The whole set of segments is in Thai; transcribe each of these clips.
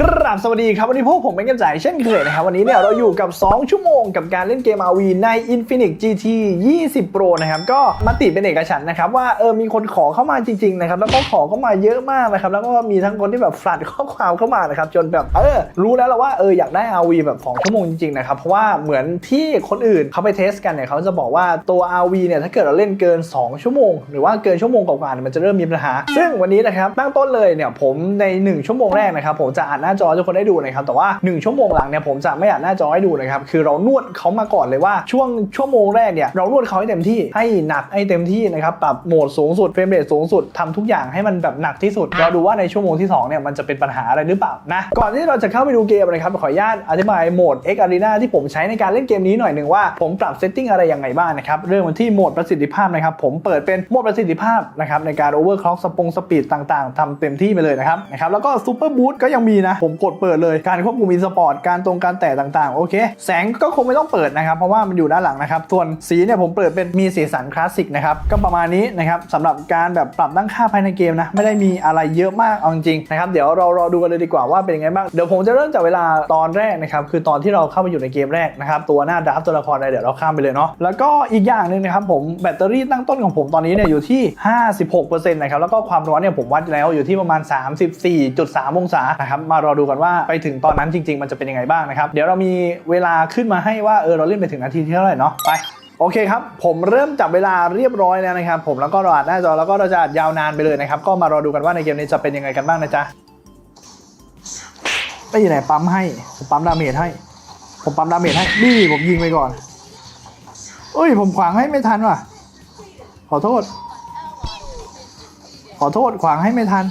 กราบสวัสดีครับ วันนี้พวกผมเป็นกันจ่ายเช่นเคยนะครับ วันนี้เนี่ยเราอยู่กับ 2 ชั่วโมงกับการเล่นเกม RV ใน Infinix GT 20 Pro นะครับ ก็มติเป็นเอกฉันนะครับ ว่าเออมีคนขอเข้ามาจริงๆนะครับ แล้วก็ขอเข้ามาเยอะมากนะครับ แล้วก็มีทั้งคนที่แบบฝลัดข้อความเข้ามานะครับ จนแบบเออรู้แล้วแหละว่าเอออยากได้ RV แบบ 2 ชั่วโมงจริงๆนะครับเพราะว่าเหมือนที่คนอื่นเขาไปเทสกันเนี่ยเขาจะบอกว่าตัว RV เนี่ยถ้าเกิดเราเล่นเกิน 2 ชั่วโมง หรือว่าเกินชั่วโมงกว่าๆเนี่ยมันจะเริ่มมีปัญหา ซึ่งวันนี้นะครับตั้งต้นเลยเนี่ยผมใน 1 ชั่วโมงแรกนะครับผมจะอ่านหน้าจอทุกคนได้ดูนะครับแต่ว่า 1 ชั่วโมงหลังเนี่ยผมจะไม่อ่านหน้าจอให้ดูนะครับคือเรานวดเขามาก่อนเลยว่าช่วงชั่วโมงแรกเนี่ยเรานวดเขาให้เต็มที่ให้หนักให้เต็มที่นะครับปรับโหมดสูงสุดเฟรมเรทสูงสุดทำทุกอย่างให้มันแบบหนักที่สุดเราดูว่าในชั่วโมงที่2เนี่ยมันจะเป็นปัญหาอะไรหรือเปล่านะก่อนที่เราจะเข้าไปดูเกมนะครับขออนุญาตอธิบายโหมด X Arena ที่ผมใช้ในการเล่นเกมนี้หน่อยหนึ่งว่าผมปรับเซตติ้งอะไรยังไงบ้างนะครับเรื่องมันที่โหมดประสิทธิภาพนะครับผมเปิดเป็นโหมดประสิทธิภาพนะครับในการ overclock สปงสปีดต่างๆทำเต็มที่ไปเลยนะครับนะครับแล้วก็ Super Boost ก็ยังมีนะผมกดเปิดเลยการควบคุมอินสปอร์ตการตรงการแตะต่างๆ โอเค แสงก็คงไม่ต้องเปิดนะครับเพราะว่ามันอยู่ด้านหลังนะครับ ส่วนสีเนี่ยผมเปิดเป็นมีสีสันคลาสสิกนะครับก็ประมาณนี้นะครับสำหรับการแบบปรับตั้งค่าภายในเกมนะไม่ได้มีอะไรเยอะมากเอาจริงๆนะครับเดี๋ยวเรารอดูกันเลยดีกว่าว่าเป็นยังไงบ้างเดี๋ยวผมจะเริ่มจากเวลาตอนแรกนะครับคือตอนที่เราเข้าไปอยู่ในเกมแรกนะครับตัวหน้าดราฟตัวละครอะไรเดี๋ยวเราข้ามไปเลยเนาะแล้วก็อีกอย่างหนึ่งนะครับผมแบตเตอรี่ตั้งต้นของผมตอนนี้เนี่ยอยู่ที่ 56%นะครับแล้วก็ความร้อนเนี่ยผมวัดแล้วอยู่ที่ประมาณ 34.3 องศานะครับมารอดูกันว่าไปถึงตอนนั้นจริง ๆ มันจะเป็นยังไงบ้างนะครับ เดี๋ยวเรามีเวลาขึ้นมาให้ว่าเออเราเล่นไปถึงนาทีที่เท่าไหร่เนาะไปโอเคครับ ผมเริ่มจับเวลาเรียบร้อยแล้วนะครับ ผมแล้วก็รออัดหน้าจอแล้วก็เราจะอัดยาวนานไปเลยนะครับ ก็มารอดูกันว่าในเกมนี้จะเป็นยังไงกันบ้างนะจ๊ะไม่อยู่ไหนปั๊มให้ ผมปั๊มดาเมจให้ ผมปั๊มดาเมจให้ นี่ผมยิงไปก่อนเอ้ย ผมขวางให้ไม่ทันว่ะ ขอโทษ ขอโทษขวางให้ไม่ทัน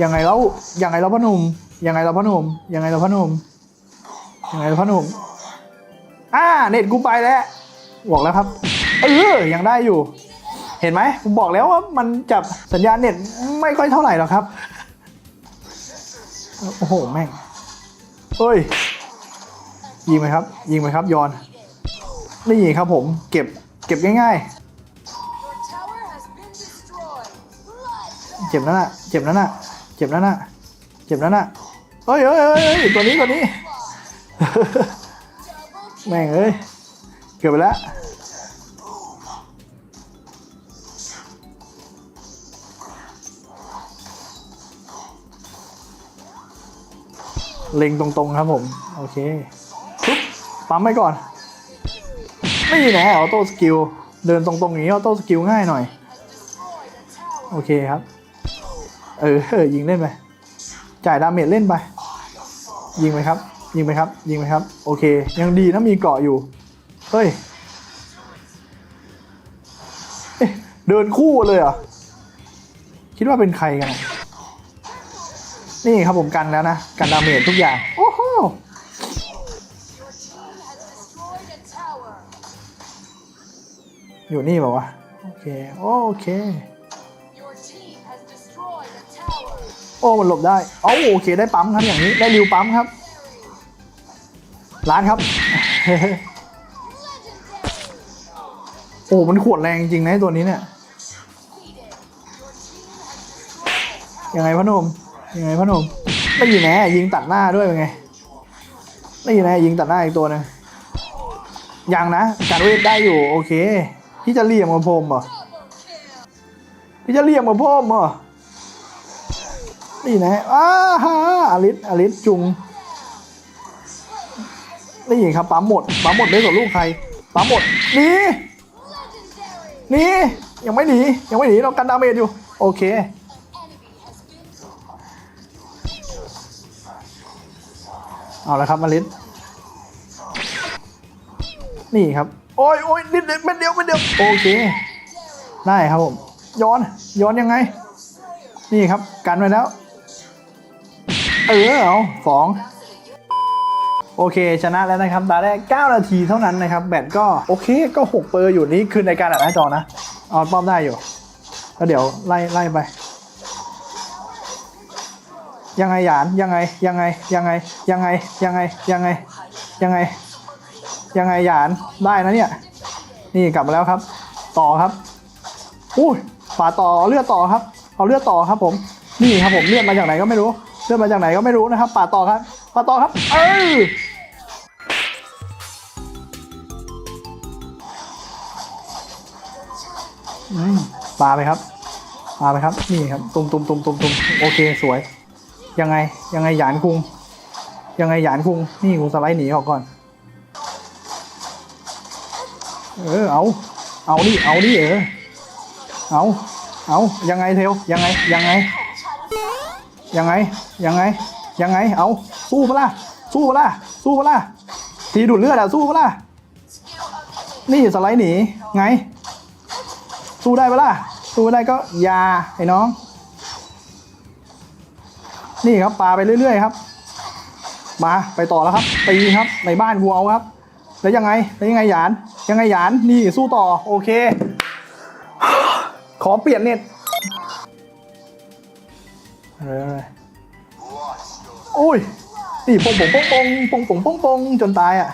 ยังไงแล้วยังไงแล้วพ่อหนุ่มยังไงแล้วพ่อหนุ่มยังไงแล้วพ่อหนุ่มยังไงแล้วพ่อหนุ่มอ่าเน็ตกูไปแล้วบอกแล้วครับเออยังได้อยู่ เห็นไหมผมบอกแล้วว่ามันจับสัญญาณเน็ตไม่ค่อยเท่าไหร่หรอกครับโอ้โหแม่งเฮ้ยยิงไหมครับ ยิงไหมครับยอนนี่ครับผมเก็บเก็บง่ายๆ เจ็บนั่นน่ะเจ็บนั่นน่ะ จ็บนั่นน่ะ เจ็บนั่นน่ะเฮ้ยเฮ้ยเฮ้ยตัวนี้ตัวนี้ แม่งเอ้ย เกือบไปแล้วเล็งตรงๆครับผม โอเคปุ๊บปั๊มไปก่อน ไม่แน่ออโต้สกิล เดินตรงๆอย่างนี้ออโต้สกิลง่ายหน่อย โอเคครับ เออเออยิงเล่นไปจ่ายดาเมจเล่นไป ยิงไปครับ ยิงไปครับ ยิงไปครับ โอเค ยังดีนะมีเกาะอยู่ เฮ้ยเเดินคู่เลยเหรอ คิดว่าเป็นใครกัน นี่ครับผมกันแล้วนะ กันดาเมจทุกอย่าง โอ้โหอยู่นี่บอกว่าวะโอเค โอเค โอ้มันหลบได้เอ้าโอเคได้ปั๊มครับอย่างนี้ได้ริวปั๊มครับร้านครับ โอ้มันขวดแรงจริงนะตัวนี้เนี่ยยังไงพ่อหนุ่มยังไงพ่อหนุ่มไม่ยิงแน่ยิงตัดหน้าด้วยเป็นไงไม่ยิงแน่ยิงตัดหน้าอีกตัวหนึงยังนะการเวทได้อยู่โอเค พี่จะเลี่ยมกับผมเหรอพี่จะเลี่ยมกับผมเหรอ นี่นะฮะอ้าฮะอลิสอลิสจุง นี่ครับปั๊มหมดปั๊มหมดเลยกับลูกใครปั๊มหมดหนี Legendary. หนียังไม่หนียังไม่หนีเรากันดาเมจอยู่ โอเคเอาละครับมาลิสนี่ครับ โอ้ยโอ้ยนิดเดียวเม็ดเดียวเม็ดเดียวโอเค ได้ครับผมย้อนย้อนยังไง นี่ครับกันไว้แล้ว เออเอาสองโอเค ชนะแล้วนะครับตาแรก 9 นาทีเท่านั้นนะครับ แบตก็โอเคก็ 6 เปอร์อยู่นี่คือในการอัดหน้าจอนะเอาป้อมได้อยู่ก็เดี๋ยวไล่ไล่ไป ยังไงหยานยังไงยังไงยังไงยังไงยังไงยังไงยังไงยังไงหยานได้นะเนี่ย นี่กลับมาแล้วครับ ต่อครับอุ้ยฝาต่อเลือดต่อครับ เอาเลือดต่อครับผม นี่ครับผมเลือดมาจากไหนก็ไม่รู้ เลื่อนมาจากไหนก็ไม่รู้นะครับป่าต่อครับป่าต่อครับ เอออืมปาไปครับปาไปครับ นี่ครับ ตุมตุมตุมตุมตุมโอเคสวย ยังไง ยังไงหยานคุง ยังไงหยานคุง นี่กูสไลด์หนีออกก่อน เออ เอา เอาดิเอาดิเออ เอา เอา ยังไงเทลยังไง ยังไง ยังไง ยังไง ยังไง เอา สู้ปะล่ะ สู้ปะล่ะ สู้ปะล่ะ ทีดูดเลือดอะสู้ปะล่ะ นี่สไลด์หนี ไง สู้ได้ปะล่ะ สู้ได้ก็ยาไอ้น้อง นี่ครับปาไปเรื่อยๆครับ มาไปต่อแล้วครับ ตีครับ ในบ้านกูเอาครับ แล้วยังไง แล้วยังไงหยาน ยังไงหยาน นี่สู้ต่อ โอเค ขอเปลี่ยนเน็ต ออโอ้ยนี่ปงปงปงปงปงปงปงปงจนตายอะ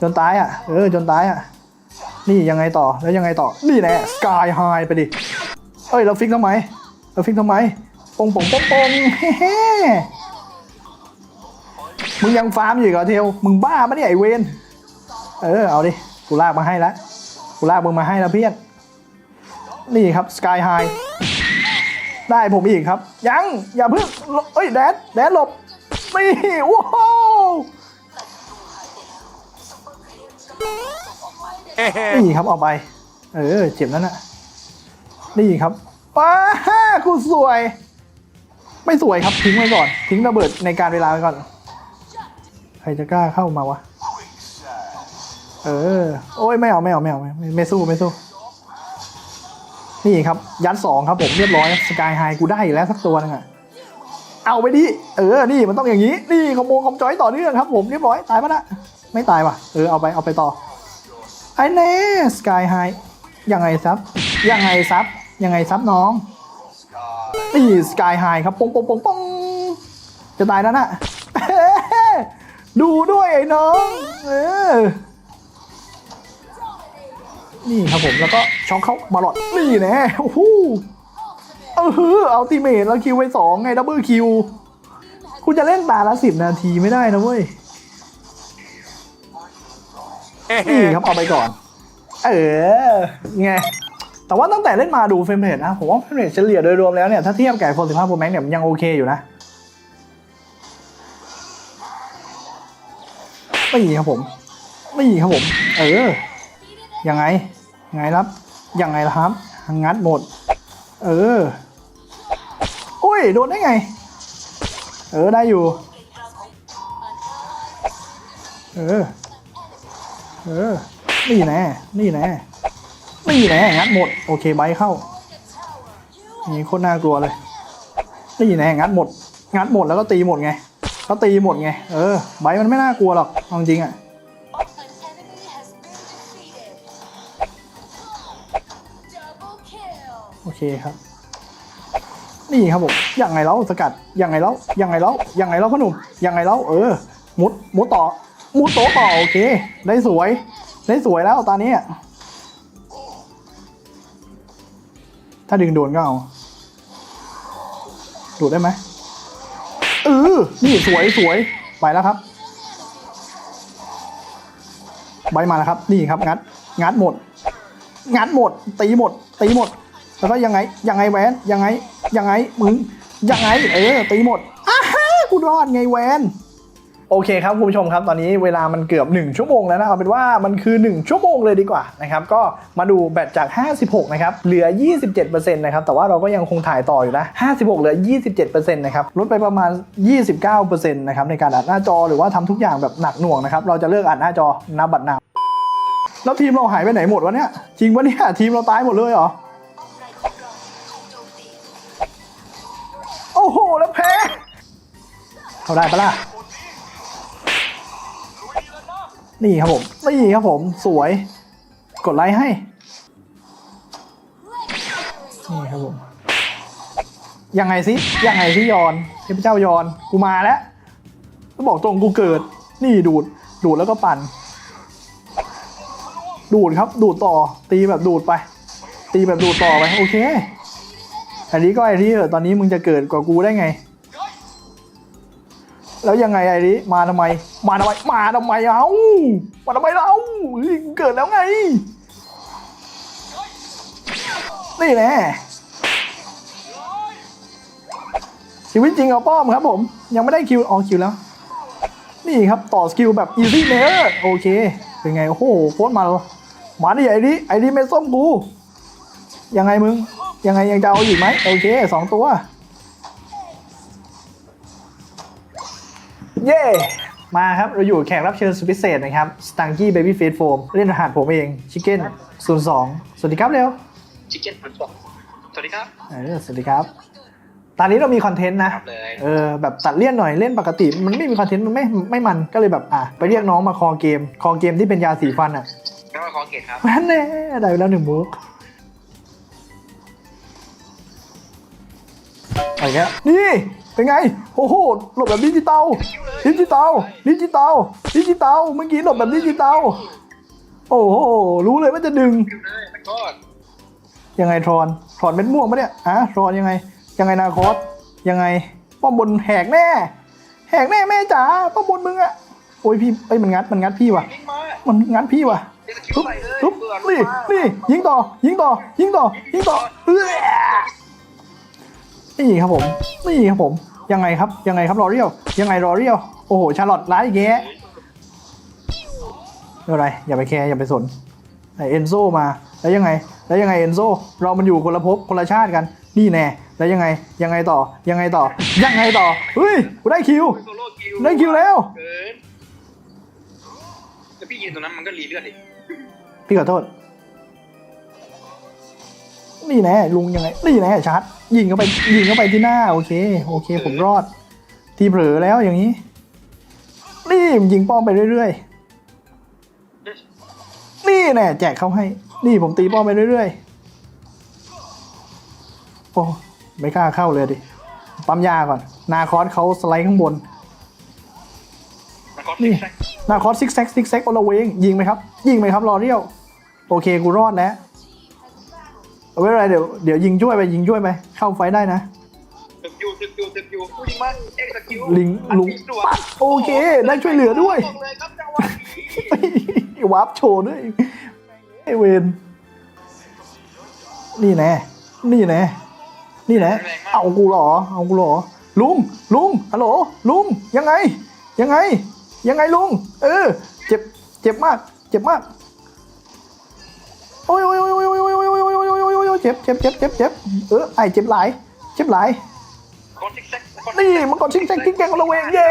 จนตายอะ เออ จนตายอะ นี่ยังไงต่อ แล้วยังไงต่อ นี่แหละสกายไฮไปดิ เอ้ย เราฟิกทำไม เราฟิกทำไม ปงปงปงปงเฮ้มึงยังฟาร์มอยู่เหรอเทล มึงบ้าปะเนี่ยไอเวนเออ เอาดิ กูลากมาให้แล้ว กูลากมึงมาให้แล้วเพี้ยน นี่ครับสกายไฮ ได้ผมอีกครับ ยัง อย่าเพิ่งเอ้ยแดดแดดหลบนี่ว้าวนี่ครับเอาไป เออ เจ็บนั่นน่ะนี่ครับป้าฮ่ากูสวย ไม่สวยครับทิ้งไว้ก่อน ทิ้งระเบิดในการเวลาไว้ก่อน ใครจะกล้าเข้ามาวะ เออ โอ้ยไม่เอาไม่เอาไม่เอาไม่ไม่สู้ไม่สู้ นี่ครับ ยัดสองครับผมเรียบร้อยสกายไฮกูได้แล้วสักตัวนึงอะเอาไปดิเออนี่มันต้องอย่างนี้ นี่ขโมงคอมจอยต่อเนื่องครับผมเรียบร้อยตายปะนะไม่ตายว่ะเออเอาไปเอาไปต่อไอ้เน่สกายไฮยังไงซับยังไงซับยังไงซับน้องนี่สกายไฮครับปงปงปงปงจะตายแล้วนะดูด้วยไอ้น้องเออ นี่ครับผมแล้วก็ช็อกเข้ามาหลอดนี่แน่โอ้โหเออเอาติเมทแล้วคิวไปสองไงดับเบิลคิวคุณจะเล่นตาละสิบนาทีไม่ได้นะเว้ยนี่ครับเอาไปก่อน เออไงแต่ว่าตั้งแต่เล่นมาดูเฟรมเรทนะ ผมว่าเฟรมเรทเฉลี่ยโดยรวมแล้วเนี่ย ถ้าเทียบกับ iPhone 15 Pro Max เนี่ยมันยังโอเคอยู่นะนี่ครับผมนี่ครับผม เออ ยังไง ไงรับยังไงล่ะครับงัดหมด เออ อุ้ย โดนได้ไง เออ ได้อยู่ เออ เออ นี่แน่ นี่แน่ นี่แน่ งัดหมด โอเคไบค์เข้า นี่โคตรน่ากลัวเลย นี่แน่ งัดหมด งัดหมดแล้วก็ตีหมดไง ก็ตีหมดไง เออไบค์มันไม่น่ากลัวหรอกจริงๆอะ โอเคครับ นี่ครับผมยังไงแล้วสกัดยังไงแล้วยังไงแล้วยังไงแล้วพ่อหนุ่มยังไงแล้วเออ มุดมุดต่อ มุดโตะต่อโอเค ได้สวย ได้สวยแล้วตอนนี้ถ้าดึงโดนก็เอาดูดได้ไหมเออนี่สวยสวยไปแล้วครับ ใบมาแล้วครับ นี่ครับ งัด งัดหมด งัดหมด ตีหมด ตีหมด แล้วก็ยังไงยังไงแวนยังไงยังไงมึงยังไงเออตีหมดอ้าฮะกูรอดไงแวนโอเคครับคุณผู้ชมครับตอนนี้เวลามันเกือบ 1 ชั่วโมงแล้วนะเอาเป็นว่ามันคือ 1 ชั่วโมงเลยดีกว่านะครับก็มาดูแบตจาก 56 นะครับ เหลือ 27%นะครับแต่ว่าเราก็ยังคงถ่ายต่ออยู่นะ 56 เหลือ 27%นะครับลดไปประมาณ 29%นะครับในการอัดหน้าจอหรือว่าทำทุกอย่างแบบหนักหน่วงนะครับเราจะเลิกอัดหน้าจอนับบัตรนาแล้วทีมเราหายไปไหนหมดวะเนี่ยจริงปะเนี่ยทีมเราตายหมดเลยเหรอ เขาได้ปะล่ะ นี่ครับผม นี่ครับผม สวย กดไลค์ให้ นี่ครับผม ยังไงสิ ยังไงสิยอนเทพเจ้ายอน กูมาแล้วก็บอกตรงกูเกิด นี่ดูด ดูดแล้วก็ปั่น ดูดครับ ดูดต่อ ตีแบบดูดไป ตีแบบดูดต่อไป โอเคอันนี้ก็ไอ้ที่เออตอนนี้มึงจะเกิดกว่ากูได้ไง แล้วยังไงไอ้นี้มาทำไม มาทำไม มาทำไมเอ้ามาทำไมเราเกิดแล้วไง นี่แน่ชีวิตจริงเอาป้อมครับผม ยังไม่ได้คิวออกคิวแล้ว นี่ครับต่อสกิลแบบอีซี่เนอร์โอเค เป็นไง โอ้โหโคตรมาแล้วมาดิไอ้นี้ไอ้นี้ไม่ส้มกู ยังไงมึง ยังไงยังจะเอาอยู่ไหมโอเคสองตัว เย้มาครับ เราอยู่แขกรับเชิญสุดพิเศษนะครับ s t a n k y Baby Face Foam เล่นรหัสผมเอง Chicken 02สวัสดีครับเร็วชิคเก้นพันสองสวัสดีครับเออสวัสดีครับ ตอนนี้เรามีคอนเทนต์นะครับเลยเออแบบตัดเลี่ยนหน่อยเล่นปกติ มันไม่มีคอนเทนต์มันไม่ไม่มันก็เลยแบบอะไปเรียกน้องมาคอเกม คอเกมที่เป็นยาสีฟันอะงั้นมาขอเกตครับนั่นแน่ได้ไปแล้วหนึ่งมุกอะไรเงี้ยนี่ เป็นไงโอ้โหหลบแบบดิจิตอลดิจิตอลดิจิตอลดิจิตอลเมื่อกี้หลบแบบดิจิตอลโอ้โหรู้เลยว่าจะดึงยังไงทรอนทรอนเม็ดม่วงปะเนี่ยอะทรอนยังไง ยังไงนาคอสยังไงป้อมบนแหกแน่ แหกแน่แม่จ๋าป้อมบนมึงอะโอ้ยพี่เอ้มันงัดมันงัดพี่ว่ะ มันงัดพี่ว่ะเดี๋ยวสกิลทุบใส่เลยทุบเบื่อนี่นี่ยิงต่อยิงต่อยิงต่อยิงต่อเออ นี่ครับผม นี่ครับผม ยังไงครับ ยังไงครับรอเรียวยังไงรอเรียวโอ้โห ชาร์ลอตร้ายอีกแยะไม่เป็นไร อย่าไปแคร์อย่าไปสนไอเอนโซมา แล้วยังไง แล้วยังไงเอนโซ เรามันอยู่คนละภพคนละชาติกัน นี่แน่ แล้วยังไง ยังไงต่อ ยังไงต่อ ยังไงต่อ เฮ้ยกูได้คิวโซโล่คิวได้คิวแล้ว เกินแล้วพี่ยืนตรงนั้นมันก็รีเลือดดิพี่ขอโทษ นี่แน่ลุงยังไง นี่แน่ชาร์จยิงเข้าไปยิงเข้าไปที่หน้า โอเค โอเค ผมรอด ทีเผลอแล้วอย่างนี้นี่มันยิงป้อมไปเรื่อยๆ นี่แน่แจกเข้าให้ นี่ผมตีป้อมไปเรื่อยๆ โอ้ไม่กล้าเข้าเลยดิปั๊มยาก่อน นาคอสเขาสไลด์ข้างบนมันก็นี่ซิกแซกนาคอสซิกแซกซิกแซกโอลเวงยิงไหมครับ ยิงไหมครับรอเรียว โอเค กูรอดแล้ว เอาไว้อะไรเดี๋ยวเดี๋ยวยิงช่วยไปยิงช่วยไปเข้าไฟได้นะตึกอยู่ตึกอยู่ตึกอยู่ผู้ยิงมาเอ็กซ์สกิลลิงลุงปัดโอเคได้ช่วยเหลือด้วยบอกเลยครับจังหวะนี้วาร์ปโชว์ด้วยไอเวนนี่แน่นี่แน่นี่แน่เอากูเหรอเอากูเหรอลุงลุงฮัลโหลลุงยังไง ยังไง ยังไงลุง เออ เจ็บเจ็บมาก เจ็บมาก โอ้ยโอ้ยโอ้ย จ็บเจ็บเจ็บเจ็บเจ็บเออไอเจ็บหลาย เจ็บหลายกดซิกแซกกดนี่มังกรชิงแซงกิ้งแกงละเวงเย้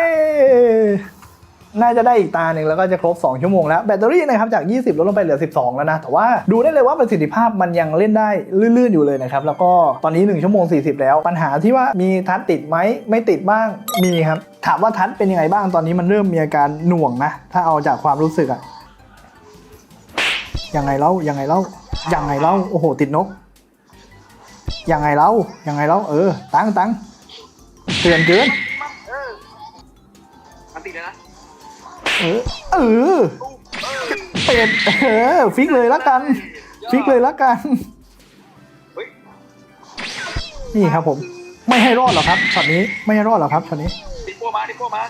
น่าจะได้อีกตาหนึ่งแล้วก็จะครบ 2 ชั่วโมงแล้ว แบตเตอรี่นะครับจาก 20 ลดลงไปเหลือ 12 แล้วนะ แต่ว่าดูได้เลยว่าประสิทธิภาพมันยังเล่นได้ลื่นๆอยู่เลยนะครับ แล้วก็ตอนนี้ 1 ชั่วโมง 40 แล้ว ปัญหาที่ว่ามีทัชติดไหมไม่ติดบ้างมีครับ ถามว่าทัชเป็นยังไงบ้างตอนนี้มันเริ่มมีอาการหน่วงนะ ถ้าเอาจากความรู้สึกอะยังไงเล่ายังไงเล่ายังไงเล่าโอ้โห ติดนก ยังไงเล่ายังไงเล่าเออ ตั้งตั้งเตือนเกินเออมันติดเลยนะเออเออตู้เออเป็ดเออฟิกเลยละกัน ฟิกเลยละกันเฮ้ยนี่ครับผม ไม่ให้รอดหรอกครับช็อตนี้ไม่ให้รอดหรอกครับช็อตนี้ดิโป้มาดิโป้มา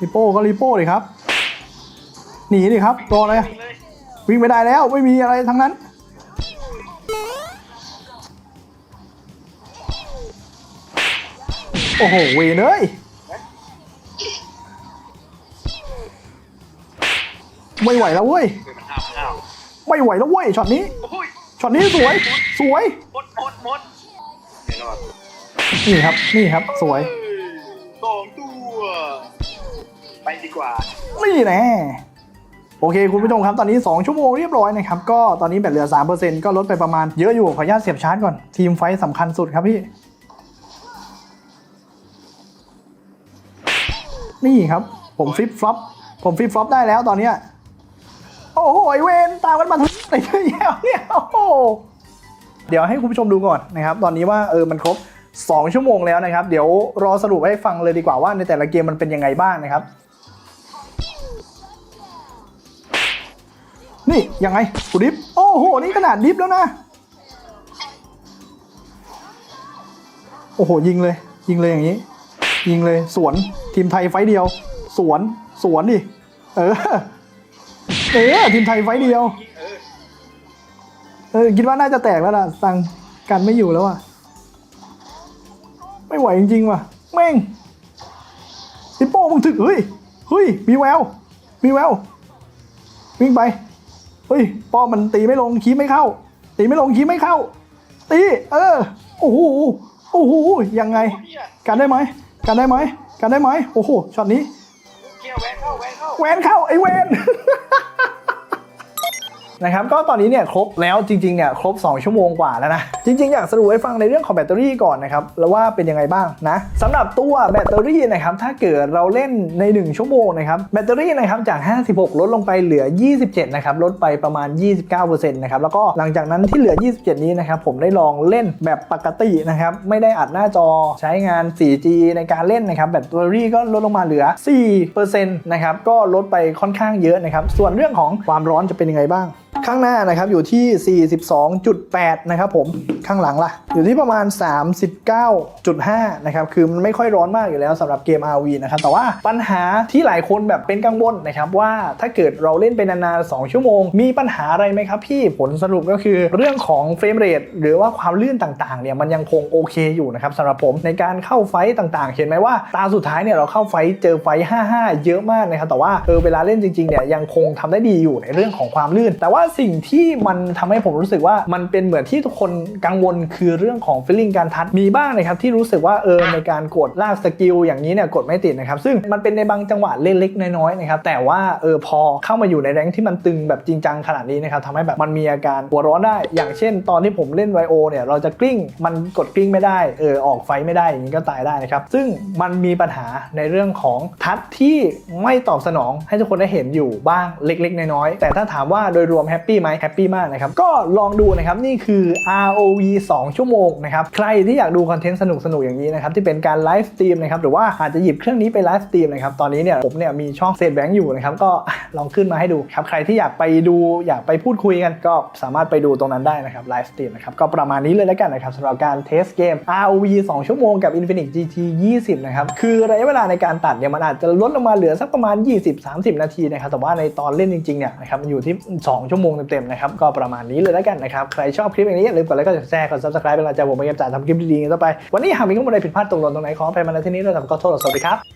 ริโป้ก็ริโป้เลยครับ หนีดิครับรออะไรอะวิ่งเลยวิ่งไม่ได้แล้วไม่มีอะไรทั้งนั้น โอ้โหเวนเอ้ยไม่ไหวแล้วเว้ยเฮ้ยมันห้าวมันห้าวไม่ไหวแล้วเว้ยช็อตนี้โอ้ยช็อตนี้สวย สวยหมดหมดหมดไม่รอดนี่ครับ นี่ครับ สวยเฮ้ยสองตัว ไปดีกว่า นี่แน่โอเคคุณผู้ชมครับตอนนี้ 2 ชั่วโมงเรียบร้อยนะครับ ก็ตอนนี้แบตเหลือ 3%ก็ลดไปประมาณเยอะอยู่ขออนุญาตเสียบชาร์จก่อน ทีมไฟท์สำคัญสุดครับพี่ นี่ครับ ผมฟลิปฟลอปผมฟลิปฟลอปได้แล้วตอนเนี้ยโอ้โหไอเวนตามกันมาทั้งไหนเยอะแยะเนี่ยโอ้โหเดี๋ยวให้คุณผู้ชมดูก่อนนะครับ ตอนนี้ว่าเออมันครบ 2 ชั่วโมงแล้วนะครับ เดี๋ยวรอสรุปให้ฟังเลยดีกว่าว่าในแต่ละเกมมันเป็นยังไงบ้างนะครับ นี่ยังไงกูดิฟโอ้โห นี่ขนาดดิฟแล้วนะ โอ้โห ยิงเลย ยิงเลยอย่างนี้ ยิงเลยสวน ทีมไทยไฟเดียว สวนสวนดิเออ เออทีมไทยไฟเดียว เออคิดว่าน่าจะแตกแล้วล่ะตังกันไม่อยู่แล้วอะไม่ไหวจริงๆว่ะแม่งปิโป้มึงถึกเฮ้ยเฮ้ยมีแววมีแวววิ่งไปเฮ้ยป้อมันตีไม่ลงคีไม่เข้า ตีไม่ลงคีไม่เข้า ตี เออโอ้โหโอ้โหยังไง กันได้ไหมกันได้ไหม กันได้ไหมโอ้โหช็อตนี้เกียร์แวนเข้าแวนเข้าแวนเข้าไอเวน นะครับก็ตอนนี้เนี่ยครบแล้วจริงๆเนี่ยครบ 2 ชั่วโมงกว่าแล้วนะ จริง ๆ อยากสรุปให้ฟังในเรื่องของแบตเตอรี่ก่อนนะครับแล้วว่าเป็นยังไงบ้างนะสำหรับตัวแบตเตอรี่นะครับถ้าเกิดเราเล่นใน 1 ชั่วโมงนะครับแบตเตอรี่นะครับจาก 56 ลดลงไปเหลือ 27 นะครับลดไปประมาณ 29%นะครับแล้วก็หลังจากนั้นที่เหลือ 27 นี้นะครับผมได้ลองเล่นแบบปกตินะครับไม่ได้อัดหน้าจอใช้งาน 4G ในการเล่นนะครับแบตเตอรี่ก็ลดลงมาเหลือ 4%นะครับก็ลดไปค่อนข้างเยอะนะครับส่วนเรื่องของความร้อนจะเป็นยังไงบ้าง ข้างหน้านะครับอยู่ที่ 42.8 นะครับผมข้างหลังล่ะ อยู่ที่ประมาณ 39.5 นะครับคือมันไม่ค่อยร้อนมากอยู่แล้วสำหรับเกม RV นะครับแต่ว่าปัญหาที่หลายคนแบบเป็นกังวลนะครับว่าถ้าเกิดเราเล่นไปนานๆ 2 ชั่วโมง มีปัญหาอะไรไหมครับพี่ผลสรุปก็คือเรื่องของเฟรมเรทหรือว่าความลื่นต่างๆเนี่ยมันยังคงโอเคอยู่นะครับสำหรับผมในการเข้าไฟต่างๆ เห็นไหมว่าตาสุดท้ายเนี่ยเราเข้าไฟเจอไฟ 55 เยอะมากนะครับแต่ว่าเออเวลาเล่นจริงๆเนี่ยยังคงทำได้ดีอยู่ในเรื่องของความลื่น แต่ว่าสิ่งที่มันทำให้ผมรู้สึกว่ามันเป็นเหมือนที่ทุกคนกังวลคือเรื่องของฟีลลิ่งการทัดมีบ้างนะครับที่รู้สึกว่าเออในการกดลากสกิลอย่างนี้เนี่ยกดไม่ติดนะครับซึ่งมันเป็นในบางจังหวะเล็กๆน้อยๆนะครับแต่ว่าเออพอเข้ามาอยู่ในแรงที่มันตึงแบบจริงจังขนาดนี้นะครับทำให้แบบมันมีอาการหัวร้อนได้ อย่างเช่น ตอนที่ผมเล่นไวโอเนี่ยเราจะกลิ้งมันกดกลิ้งไม่ได้เออออกไฟไม่ได้อย่างนี้ก็ตายได้นะครับซึ่งมันมีปัญหาในเรื่องของทัดที่ไม่ตอบสนองให้ทุกคนได้เห็นอยู่บ้างเล็ก ๆ น้อยๆแต่ถ้าถามว่าโดยรวมแฮปปี้ไหมแฮปปี้มากนะครับ ก็ลองดูนะครับ นี่คือ ROV 2 ชั่วโมงนะครับ ใครที่อยากดูคอนเทนต์สนุกๆอย่างนี้นะครับ ที่เป็นการไลฟ์สตรีมนะครับ หรือว่าอาจจะหยิบเครื่องนี้ไปไลฟ์สตรีมนะครับ ตอนนี้เนี่ยผมเนี่ยมีช่องเซตแบงค์อยู่นะครับ ก็ลองขึ้นมาให้ดูครับ ใครที่อยากไปดูอยากไปพูดคุยกันก็สามารถไปดูตรงนั้นได้นะครับไลฟ์สตรีมนะครับ ก็ประมาณนี้เลยแล้วกันนะครับสำหรับการเทสเกม ROV 2 ชั่วโมงกับ Infinix GT 20 นะครับ คือระยะเวลาในการตัดเนี่ยมันอาจจะลดลงมาเหลือสักประมาณ 20-30 นาทีนะครับ แต่ว่าในตอนเล่นจริงๆเนี่ยนะครับมันอยู่ที่ 2 ชั่วโมงเต็มๆนะครับก็ประมาณนี้เลยแล้วกันนะครับใครชอบคลิปอย่างนี้อย่าลืมกดไลค์กดแชร์กด subscribe เป็นกำลังใจผมเป็นกำลังใจทำคลิปดีๆต่อไปวันนี้หากมีข้อมูลใดผิดพลาดตกหล่นตรงไหนขออภัยมาณที่นี้ด้วยครับขอโทษสวัสดีครับ